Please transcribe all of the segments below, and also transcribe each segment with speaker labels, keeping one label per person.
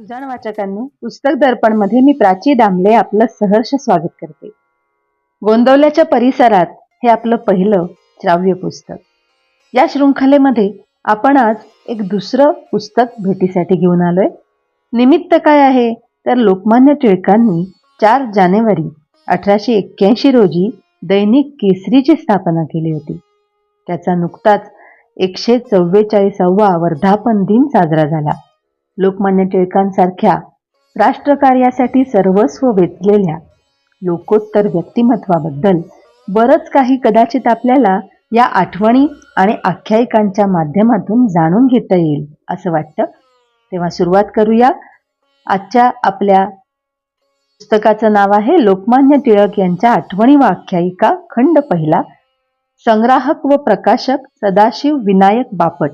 Speaker 1: सुजाण वाचकांनी पुस्तक दर्पणमध्ये मी प्राची दामले आपलं सहर्ष स्वागत करते. गोंदवल्याच्या परिसरात हे आपलं पहिलं श्राव्य पुस्तक. या शृंखलेमध्ये आपण आज एक दुसरं पुस्तक भेटीसाठी घेऊन आलोय. निमित्त काय आहे? तर लोकमान्य टिळकांनी चार जानेवारी अठराशे एक्क्याऐंशी रोजी दैनिक केसरीची स्थापना केली होती. त्याचा नुकताच एकशे चव्वेचाळीसावा वर्धापन दिन साजरा झाला. लोकमान्य टिळकांसारख्या राष्ट्रकार्यासाठी सर्वस्व वेचलेल्या लोकोत्तर व्यक्तिमत्वाबद्दल बरंच काही कदाचित आपल्याला या आठवणी आणि आख्यायिकांच्या माध्यमातून जाणून घेता येईल असं वाटतं. तेव्हा सुरुवात करूया. आजच्या आपल्या पुस्तकाचं नाव आहे लोकमान्य टिळक यांच्या आठवणी व आख्यायिका खंड पहिला. संग्राहक व प्रकाशक सदाशिव विनायक बापट.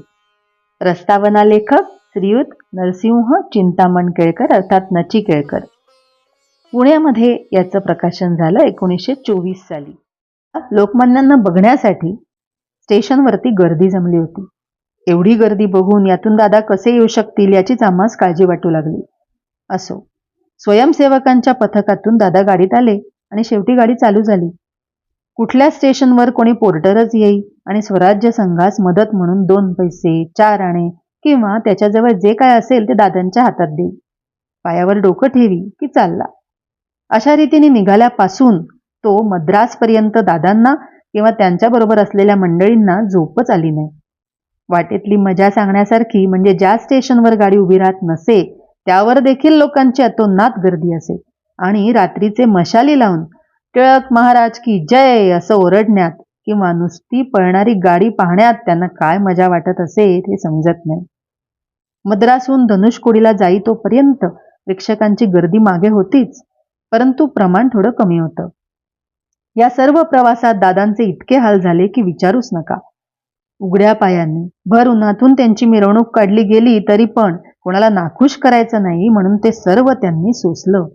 Speaker 1: प्रस्तावना लेखक श्रीयुत नरसिंह चिंतामण केळकर अर्थात नची केळकर. पुण्यामध्ये याचं प्रकाशन झालं एकोणीसशे चोवीस साली. लोकमान्यांना बघण्यासाठी स्टेशनवरती गर्दी जमली होती. एवढी गर्दी बघून यातून दादा कसे येऊ शकतील याचीच आम्हास काळजी वाटू लागली. असो स्वयंसेवकांच्या पथकातून दादा गाडीत आले आणि शेवटी गाडी चालू झाली. कुठल्या स्टेशनवर कोणी पोर्टरच येई आणि स्वराज्य संघास मदत म्हणून दोन पैसे चार आणे किंवा त्याच्याजवळ जे काय असेल ते दादांच्या हातात देई पायावर डोकं ठेवी की चालला. अशा रीतीने निघाल्यापासून तो मद्रासपर्यंत दादांना किंवा त्यांच्याबरोबर असलेल्या मंडळींना झोपच आली नाही. वाटेतली मजा सांगण्यासारखी म्हणजे ज्या स्टेशनवर गाडी उभी राहत नसे त्यावर देखील लोकांची अतोनात गर्दी असे. आणि रात्रीचे मशाली लावून टिळक महाराज की जय असं ओरडण्यात किंवा नुसती पळणारी गाडी पाहण्यात त्यांना काय मजा वाटत असे ते समजत नाही. मद्रासहून धनुषकोडीला जाई तोपर्यंत प्रेक्षकांची गर्दी मागे होतीच परंतु प्रमाण थोडं कमी होतं. या सर्व प्रवासात दादांचे इतके हाल झाले की विचारूच नका. उघड्या पायांनी भर उन्हातून त्यांची मिरवणूक काढली गेली तरी पण कोणाला नाखुश करायचं नाही म्हणून ते सर्व त्यांनी सोसलं.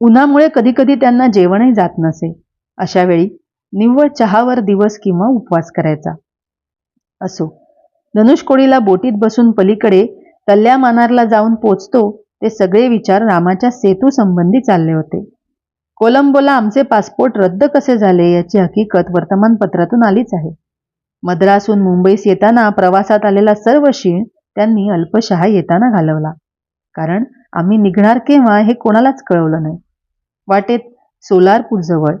Speaker 1: उन्हामुळे कधी कधी त्यांना जेवणही जात नसे. अशा वेळी निव्वळ चहावर दिवस किंवा उपवास करायचा. असो धनुषकोडीला बोटीत बसून पलीकडे कल्ल्या मानारला जाऊन पोचतो ते सगळे विचार रामाच्या सेतू संबंधी चालले होते. कोलंबोला आमचे पासपोर्ट रद्द कसे झाले याची हकीकत वर्तमानपत्रातून आलीच आहे. मद्रासहून मुंबईस येताना प्रवासात आलेला सर्व शीण त्यांनी अल्पशहा येताना घालवला. कारण आम्ही निघणार केव्हा हे कोणालाच कळवलं नाही. वाटेत सोलारपूरजवळ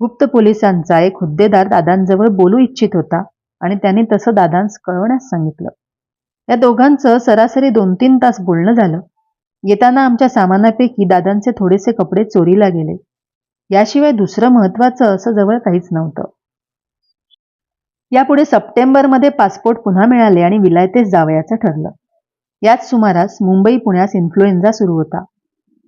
Speaker 1: गुप्त पोलिसांचा एक हुद्देदार दादांजवळ बोलू इच्छित होता आणि त्यांनी तसं दादांस कळवण्यास सांगितलं. या दोघांचं सरासरी दोन तीन तास बोलणं झालं. येताना आमच्या सामानापैकी दादांचे थोडेसे कपडे चोरीला गेले. याशिवाय दुसरं महत्वाचं असं जवळ काहीच नव्हतं. यापुढे सप्टेंबरमध्ये पासपोर्ट पुन्हा मिळाले आणि विलायतेस जावयाचं ठरलं. याच सुमारास मुंबई पुण्यास इन्फ्लुएन्झा सुरू होता.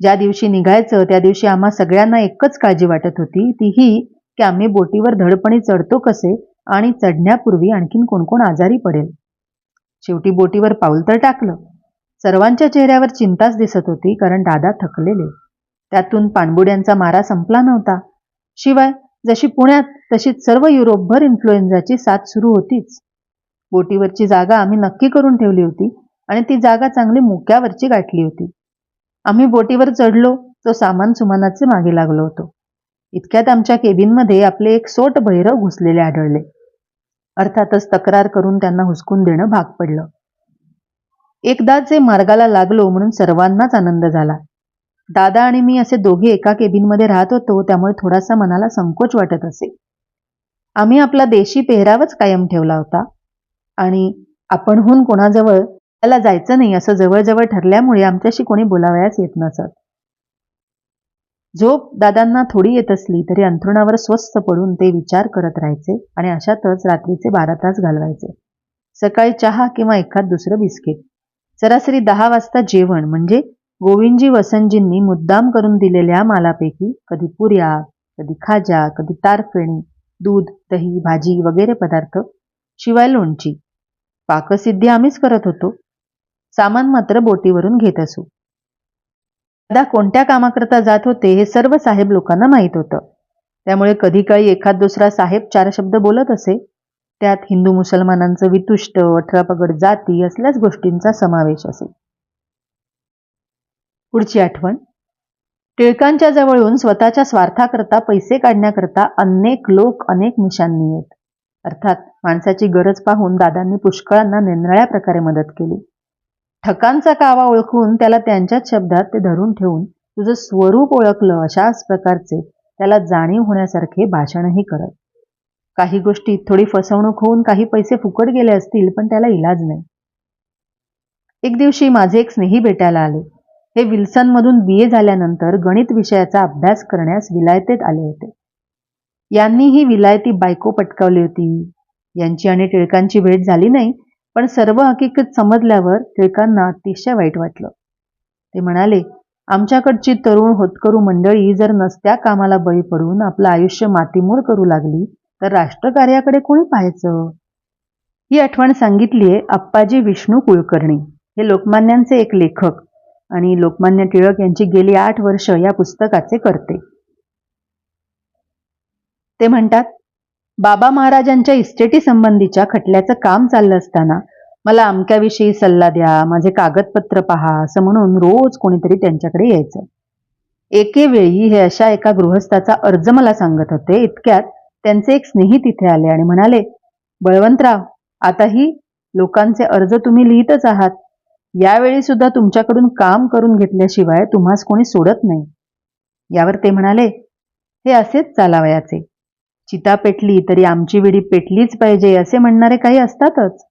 Speaker 1: ज्या दिवशी निघायचं त्या दिवशी आम्हा सगळ्यांना एकच काळजी वाटत होती ती ही की आम्ही बोटीवर धडपणी चढतो कसे आणि चढण्यापूर्वी आणखीन कोण कोण आजारी पडेल. शेवटी बोटीवर पाऊल तर टाकलं. सर्वांच्या चेहऱ्यावर चिंताच दिसत होती कारण दादा थकलेले. त्यातून पाणबुड्यांचा मारा संपला नव्हता. शिवाय जशी पुण्यात तशीच सर्व युरोपभर इन्फ्लुएन्झाची साथ सुरू होतीच. बोटीवरची जागा आम्ही नक्की करून ठेवली होती आणि ती जागा चांगली मुक्यावरची गाठली होती. आम्ही बोटीवर चढलो तो सामान सुमानाचे मागे लागलो होतो. इतक्यात आमच्या केबिनमध्ये आपले एक सोट भैरव घुसलेले आढळले. अर्थातच तक्रार करून त्यांना हुसकून देणं भाग पडलं. एकदाचे मार्गाला लागलो म्हणून सर्वांनाच आनंद झाला. दादा आणि मी असे दोघे एका केबिनमध्ये राहत होतो त्यामुळे थोडासा मनाला संकोच वाटत असे. आम्ही आपला देशी पेहरावच कायम ठेवला होता आणि आपणहून कोणाजवळ त्याला जायचं नाही असं जवळजवळ ठरल्यामुळे आमच्याशी कोणी बोलावयास येत नसत. झोप दादांना थोडी येत असली तरी अंथरुणावर स्वस्त पडून ते विचार करत राहायचे आणि अशातच रात्रीचे बारा तास घालवायचे. सकाळी चहा किंवा एखाद दुसरं बिस्किट. सरासरी दहा वाजता जेवण म्हणजे गोविंदजी वसंतजींनी मुद्दाम करून दिलेल्या मालापैकी कधी पुऱ्या कधी खाजा कधी तारफेणी दूध दही भाजी वगैरे पदार्थ शिवाय लोणची. पाकसिद्धी आम्हीच करत होतो. सामान मात्र बोटीवरून घेत असू. दादा कोणत्या कामाकरता जात होते हे सर्व साहेब लोकांना माहीत होतं. त्यामुळे कधी काळी एखाद दुसरा साहेब चार शब्द बोलत असे. त्यात हिंदू मुसलमानांचं वितुष्ट अठरापगड जाती असल्याच गोष्टींचा समावेश असे. पुढची आठवण. टिळकांच्या जवळून स्वतःच्या स्वार्थाकरता पैसे काढण्याकरता अनेक लोक अनेक मिशांनी येत अर्थात माणसाची गरज पाहून दादांनी पुष्कळांना निरनिळ्या प्रकारे मदत केली. ठकांचा कावा ओळखून त्याला त्यांच्याच शब्दात ते धरून ठेवून तुझं स्वरूप ओळखलं अशाच प्रकारचे त्याला जाणीव होण्यासारखे भाषणही करत. काही गोष्टीत थोडी फसवणूक होऊन काही पैसे फुकट गेले असतील पण त्याला इलाज नाही. एक दिवशी माझे एक स्नेही भेटायला आले. हे विल्सनमधून बी. ए. झाल्यानंतर गणित विषयाचा अभ्यास करण्यास विलायतेत आले होते. यांनीही विलायती बायको पटकावली होती. यांची आणि टिळकांची भेट झाली नाही पण सर्व हकीकत समजल्यावर टिळकांना अतिशय वाईट वाटलं. ते म्हणाले आमच्याकडची तरुण होतकरू मंडळी जर नसत्या कामाला बळी पडून आपलं आयुष्य मातीमोर करू लागली तर राष्ट्रकार्याकडे कोणी पाहायचं? ही आठवण सांगितलीये आप्पाजी विष्णू कुलकर्णी. हे लोकमान्यांचे एक लेखक आणि लोकमान्य टिळक यांची गेली आठ वर्ष या पुस्तकाचे करते. ते म्हणतात बाबा महाराजांच्या इस्टेटी संबंधीच्या खटल्याचं काम चाललं असताना मला अमक्याविषयी सल्ला द्या माझे कागदपत्र पहा असं म्हणून रोज कोणीतरी त्यांच्याकडे यायचं. एके वेळी हे अशा एका गृहस्थाचा अर्ज मला सांगत होते इतक्यात त्यांचे एक स्नेही तिथे आले आणि म्हणाले बळवंतराव आताही लोकांचे अर्ज तुम्ही लिहितच आहात. यावेळी सुद्धा तुमच्याकडून काम करून घेतल्याशिवाय तुम्हास कोणी सोडत नाही. यावर ते म्हणाले हे असेच चालावयाचे. चिता पेटली तरी आमची विडी पेटलीच पाहिजे असे म्हणणारे काही असतातच.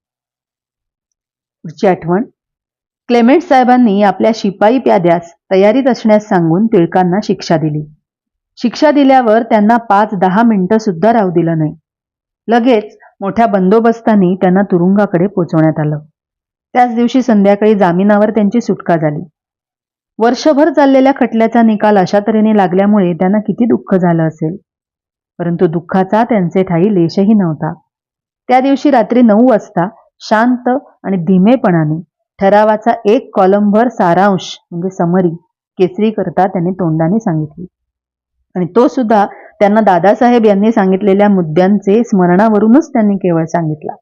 Speaker 1: पुढची आठवण. क्लेमेंट साहेबांनी आपल्या शिपाई प्याद्यास तयारीत असण्यास सांगून टिळकांना शिक्षा दिली. शिक्षा दिल्यावर त्यांना पाच दहा मिनिटं सुद्धा राहू दिलं नाही. लगेच मोठ्या बंदोबस्तांनी त्यांना तुरुंगाकडे पोचवण्यात आलं. त्याच दिवशी संध्याकाळी जामिनावर त्यांची सुटका झाली. वर्षभर चाललेल्या खटल्याचा निकाल अशा तऱ्हेने लागल्यामुळे त्यांना किती दुःख झालं असेल. परंतु दुःखाचा त्यांचे ठाई लेशही नव्हता. त्या दिवशी रात्री नऊ वाजता शांत आणि धीमेपणाने ठरावाचा एक कॉलमभर सारांश म्हणजे समरी केसरी करता त्यांनी तोंडाने सांगितली. आणि तो सुद्धा त्यांना दादासाहेब यांनी सांगितलेल्या मुद्द्यांचे स्मरणावरूनच त्यांनी केवळ सांगितला.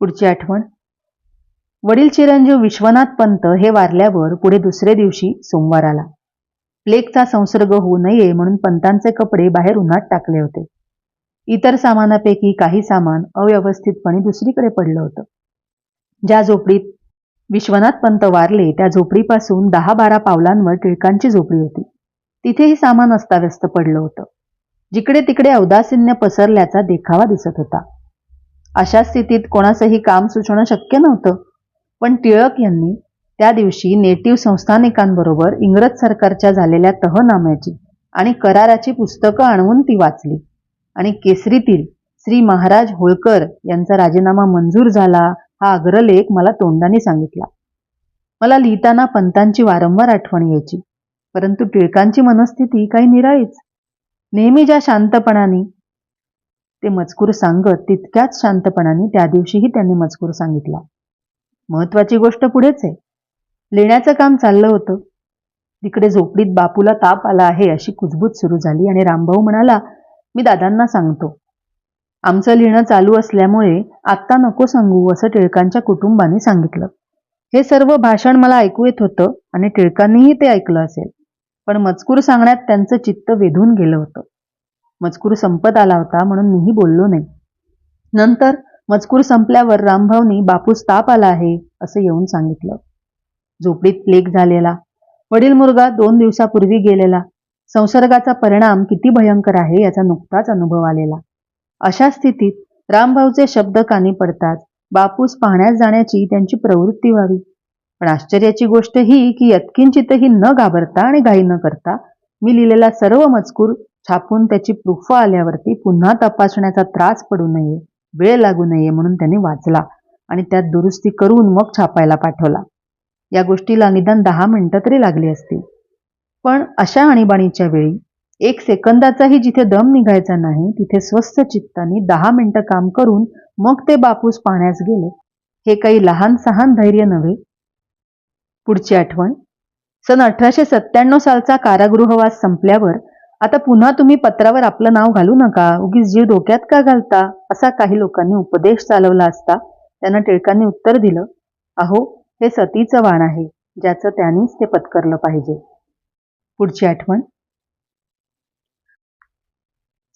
Speaker 1: पुढची आठवण. वडील चिरंजीव विश्वनाथ पंत हे वारल्यावर पुढे दुसऱ्या दिवशी सोमवार आला. प्लेगचा संसर्ग होऊ नये म्हणून पंतांचे कपडे बाहेर उन्हात टाकले होते. इतर सामानापैकी काही सामान अव्यवस्थितपणे दुसरीकडे पडलं होतं. ज्या झोपडीत विश्वनाथ पंत वारले त्या झोपडीपासून दहा बारा पावलांवर टिळकांची झोपडी होती. तिथेही सामान अस्ताव्यस्त पडलं होतं. जिकडे तिकडे औदासिन्य पसरल्याचा देखावा दिसत होता. अशा स्थितीत कोणासही काम सुचणं शक्य नव्हतं पण टिळक यांनी त्या दिवशी नेटिव्ह संस्थानिकांबरोबर इंग्रज सरकारच्या झालेल्या तहनाम्याची आणि कराराची पुस्तकं आणून ती वाचली. आणि केसरीतील श्री महाराज होळकर यांचा राजीनामा मंजूर झाला हा अग्रलेख मला तोंडाने सांगितला. मला लिहिताना पंतांची वारंवार आठवण यायची. परंतु टिळकांची मनस्थिती काही निराळीच. नेहमी ज्या शांतपणाने ते मजकूर सांगत तितक्याच शांतपणाने त्या दिवशीही त्यांनी मजकूर सांगितला. महत्वाची गोष्ट पुढेच आहे. लिहिण्याचं काम चाललं होतं. तिकडे झोपडीत बापूला ताप आला आहे अशी कुजबूज सुरू झाली आणि रामभाऊ म्हणाला मी दादांना सांगतो. आमचं लिहिणं चालू असल्यामुळे आत्ता नको सांगू असं टिळकांच्या कुटुंबाने सांगितलं. हे सर्व भाषण मला ऐकू येत होतं आणि टिळकांनीही ते ऐकलं असेल. पण मजकूर सांगण्यात त्यांचं चित्त वेधून गेलं होतं. मजकूर संपत आला होता म्हणून मीही बोललो नाही. नंतर मजकूर संपल्यावर रामभाऊनी बापूस ताप आला आहे असं येऊन सांगितलं. झोपडीत प्लेग झालेला. वडील मुलगा दोन दिवसापूर्वी गेलेला. संसर्गाचा परिणाम किती भयंकर आहे याचा नुकताच अनुभव आलेला. अशा स्थितीत रामभाऊचे शब्द कानी पडतात. बापूस पाहण्यास जाण्याची त्यांची प्रवृत्ती व्हावी. पण आश्चर्याची गोष्ट ही की यत्किंचितही न घाबरता आणि घाई न करता मी लिहिलेला सर्व मजकूर छापून त्याची प्रूफ आल्यावरती पुन्हा तपासण्याचा त्रास पडू नये वेळ लागू नये म्हणून त्यांनी वाचला आणि त्यात दुरुस्ती करून मग छापायला पाठवला. या गोष्टीला निदान दहा मिनिटं तरी लागली असतील. पण अशा आणीबाणीच्या वेळी एक सेकंदाचाही जिथे दम निघायचा नाही तिथे स्वस्थ चित्ताने दहा मिनिटं काम करून मग ते बापूस पाहण्यास गेले. हे काही लहान सहान धैर्य नव्हे. पुढची आठवण. सन अठराशे सत्त्याण्णव सालचा कारागृहवास संपल्यावर आता पुन्हा तुम्ही पत्रावर आपलं नाव घालू नका. उगीच जीव धोक्यात का घालता? असा काही लोकांनी उपदेश चालवला असता त्यांना टिळकांनी उत्तर दिलं. अहो हे सतीचं वाण आहे ज्याचं त्यांनीच ते पत्करलं पाहिजे. पुढची आठवण.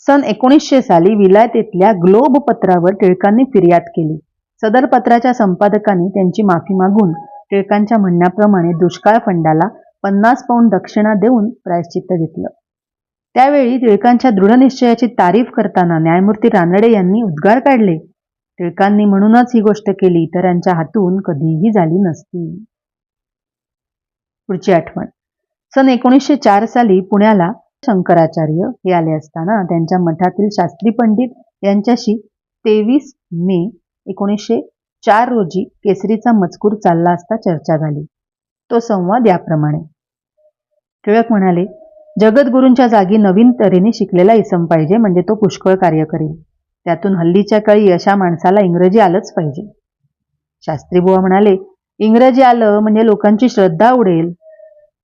Speaker 1: सन एकोणीसशे साली विलायतेतल्या ग्लोब पत्रावर टिळकांनी फिर्याद केली. सदर पत्राच्या संपादकांनी त्यांची माफी मागून टिळकांच्या म्हणण्याप्रमाणे दुष्काळ फंडाला पन्नास पौंड दक्षिणा देऊन प्रायश्चित्त घेतलं. त्यावेळी टिळकांच्या दृढनिश्चयाची तारीफ करताना न्यायमूर्ती रानडे यांनी उद्गार काढले. टिळकांनी म्हणूनच ही गोष्ट केली इतरांच्या हातून कधीही झाली नसती. पुढची आठवण. सन एकोणीसशे चार साली पुण्याला शंकराचार्य हे आले असताना त्यांच्या मठातील शास्त्री पंडित यांच्याशी तेवीस मे एकोणीसशे चार रोजी केसरीचा मजकूर चालला असता चर्चा झाली. तो संवाद याप्रमाणे. टिळक म्हणाले जगद्गुरूंच्या जागी नवीन तऱ्हेने शिकलेला इसम पाहिजे म्हणजे तो पुष्कळ कार्य करेल. त्यातून हल्लीच्या काळी अशा माणसाला इंग्रजी आलंच पाहिजे. शास्त्रीबुवा म्हणाले इंग्रजी आलं म्हणजे लोकांची श्रद्धा उडेल.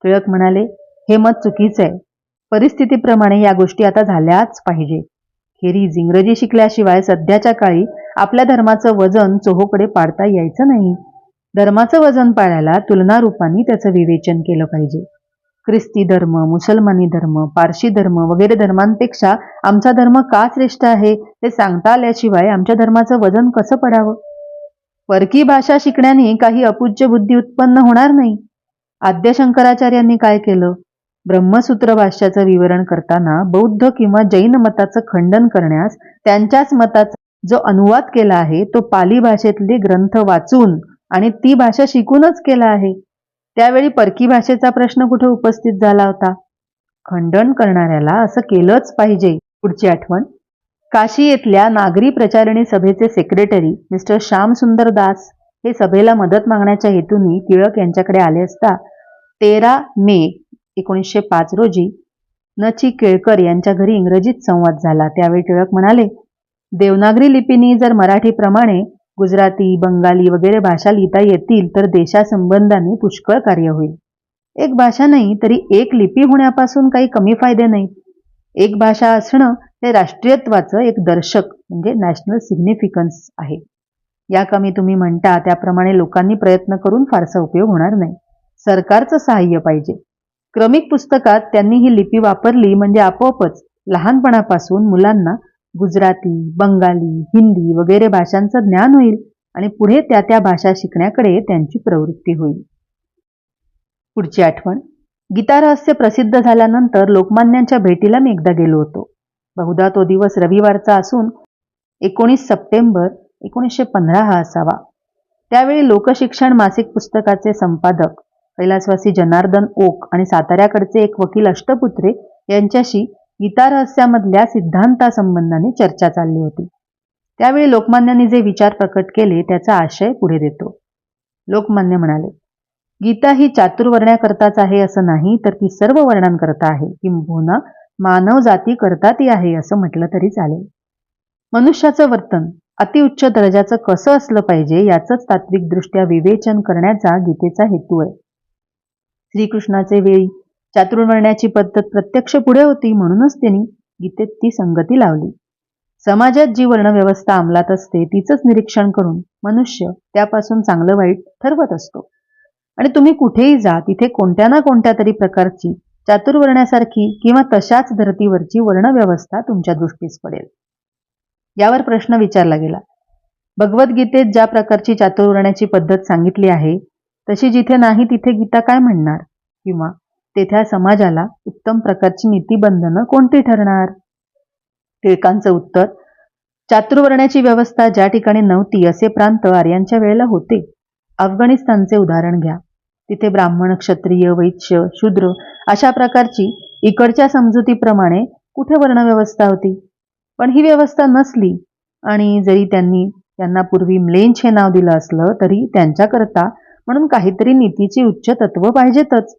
Speaker 1: टिळक म्हणाले हे मत चुकीचं आहे. परिस्थितीप्रमाणे या गोष्टी आता झाल्याच पाहिजे. खेरीज इंग्रजी शिकल्याशिवाय सध्याच्या काळी आपल्या धर्माचं वजन चोहोकडे पाडता यायचं नाही. धर्माचं वजन पाळायला तुलनारूपाने त्याचं विवेचन केलं पाहिजे. ख्रिस्ती धर्म मुसलमानी धर्म पारशी धर्म वगैरे धर्मांपेक्षा आमचा धर्म का श्रेष्ठ आहे हे सांगता आल्याशिवाय आमच्या धर्माचं वजन कसं पडावं? परकी भाषा शिकण्याने काही अपूज्य बुद्धी उत्पन्न होणार नाही. आद्य शंकराचार्यांनी काय केलं? ब्रह्मसूत्र भाष्याचं विवरण करताना बौद्ध किंवा जैन मताचं खंडन करण्यास त्यांच्याच मताचा जो अनुवाद केला आहे तो पाली भाषेतले ग्रंथ वाचून आणि ती भाषा शिकूनच केला आहे. त्यावेळी परकी भाषेचा प्रश्न कुठे उपस्थित झाला होता? खंडन करणाऱ्याला असं केलंच पाहिजे. पुढची आठवण. काशी येथल्या नागरी प्रचारणी सभेचे सेक्रेटरी मिस्टर श्यामसुंदर दास हे सभेला मदत मागण्याच्या हेतूने टिळक यांच्याकडे आले असता तेरा मे एकोणीसशे पाच रोजी नची केळकर यांच्या घरी इंग्रजीत संवाद झाला. त्यावेळी टिळक म्हणाले देवनागरी लिपीनी जर मराठीप्रमाणे गुजराती बंगाली वगैरे भाषा लिहिता येतील तर देशासंबंधाने पुष्कळ कार्य होईल. एक भाषा नाही तरी एक लिपी होण्यापासून काही कमी फायदे नाहीत. एक भाषा असणं हे राष्ट्रीयत्वाचं एक दर्शक म्हणजे नॅशनल सिग्निफिकन्स आहे. या कमी तुम्ही म्हणता त्याप्रमाणे लोकांनी प्रयत्न करून फारसा उपयोग होणार नाही. सरकारचं सहाय्य पाहिजे. क्रमिक पुस्तकात त्यांनी ही लिपी वापरली म्हणजे आपोआपच लहानपणापासून मुलांना गुजराती बंगाली हिंदी वगैरे भाषांचं ज्ञान होईल आणि पुढे त्या त्या भाषा शिकण्याकडे त्यांची प्रवृत्ती होईल. पुढची आठवण. गीतारहस्य प्रसिद्ध झाल्यानंतर लोकमान्यांच्या भेटीला मी एकदा गेलो होतो. बहुधा तो दिवस रविवारचा असून एकोणीस सप्टेंबर एकोणीसशे पंधरा हा असावा. त्यावेळी लोकशिक्षण मासिक पुस्तकाचे संपादक कैलासवासी जनार्दन ओक आणि साताऱ्याकडचे एक वकील अष्टपुत्रे यांच्याशी गीता रहस्यामधल्या सिद्धांतासंबंधाने चर्चा चालली होती. त्यावेळी लोकमान्यांनी जे विचार प्रकट केले त्याचा आशय पुढे देतो. लोकमान्य म्हणाले गीता ही चातुर्वर्ण्याकरताच आहे असं नाही तर ती सर्व वर्णांकरता आहे. किंबहुना मानव जाती करता ती आहे असं म्हटलं तरी चालेल. मनुष्याचं वर्तन अतिउच्च दर्जाचं कसं असलं पाहिजे याचंच तात्विकदृष्ट्या विवेचन करण्याचा गीतेचा हेतू आहे. श्रीकृष्णाचे वेळी चातुर्वर्ण्याची पद्धत प्रत्यक्ष पुढे होती म्हणूनच त्यांनी गीतेत ती संगती लावली. समाजात जी वर्णव्यवस्था अंमलात असते तिचंच निरीक्षण करून मनुष्य त्यापासून चांगलं वाईट ठरवत असतो. आणि तुम्ही कुठेही जा तिथे कोणत्या ना कोणत्या तरी प्रकारची चातुर्वर्ण्यासारखी किंवा तशाच धर्तीवरची वर्णव्यवस्था तुमच्या दृष्टीस पडेल. यावर प्रश्न विचारला गेला. भगवद्गीतेत ज्या प्रकारची चातुर्वर्ण्याची पद्धत सांगितली आहे तशी जिथे नाही तिथे गीता काय म्हणणार? किंवा तेथ्या समाजाला उत्तम प्रकारची नीतीबंधनं कोणती ठरणार? टिळकांचं उत्तर चातुर्वर्ण्याची व्यवस्था ज्या ठिकाणी नव्हती असे प्रांत आर्यांच्या वेळेला होते. अफगाणिस्तानचे उदाहरण घ्या. तिथे ब्राह्मण क्षत्रिय वैश्य शूद्र अशा प्रकारची इकडच्या समजुतीप्रमाणे कुठे वर्णव्यवस्था होती? पण ही व्यवस्था नसली आणि जरी त्यांनी त्यांना पूर्वी म्लेंच हे नाव दिलं असलं तरी त्यांच्याकरता म्हणून काहीतरी नीतीची उच्च तत्व पाहिजेतच.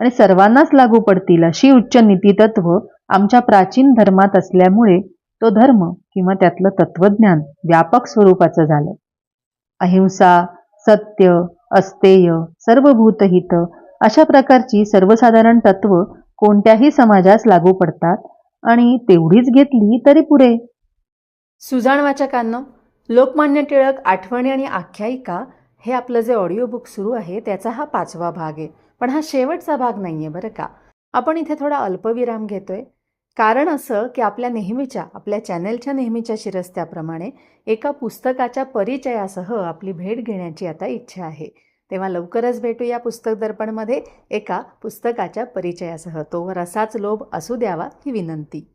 Speaker 1: आणि सर्वांनाच लागू पडतील अशी उच्च नीतीतत्व आमच्या प्राचीन धर्मात असल्यामुळे तो धर्म किंवा त्यातलं तत्वज्ञान व्यापक स्वरूपाचं झालं. अहिंसा सत्य अस्तेय सर्वभूतहित अशा प्रकारची सर्वसाधारण तत्व कोणत्याही समाजास लागू पडतात आणि तेवढीच घेतली तरी पुरे.
Speaker 2: सुजाण वाचकांना लोकमान्य टिळक आठवणी आणि आख्यायिका
Speaker 1: हे आपलं जे ऑडिओ बुक सुरू आहे त्याचा हा पाचवा भाग आहे. पण हा शेवटचा भाग नाही आहे बरं का. आपण इथे थोडा अल्पविराम घेतोय. कारण असं की आपल्या नेहमीच्या आपल्या चॅनेलच्या नेहमीच्या शिरस्त्याप्रमाणे एका पुस्तकाच्या परिचयासह आपली भेट घेण्याची आता इच्छा आहे. तेव्हा लवकरच भेटू या पुस्तक दर्पणमध्ये एका पुस्तकाच्या परिचयासह. तोवर असाच लोभ असू द्यावा ही विनंती.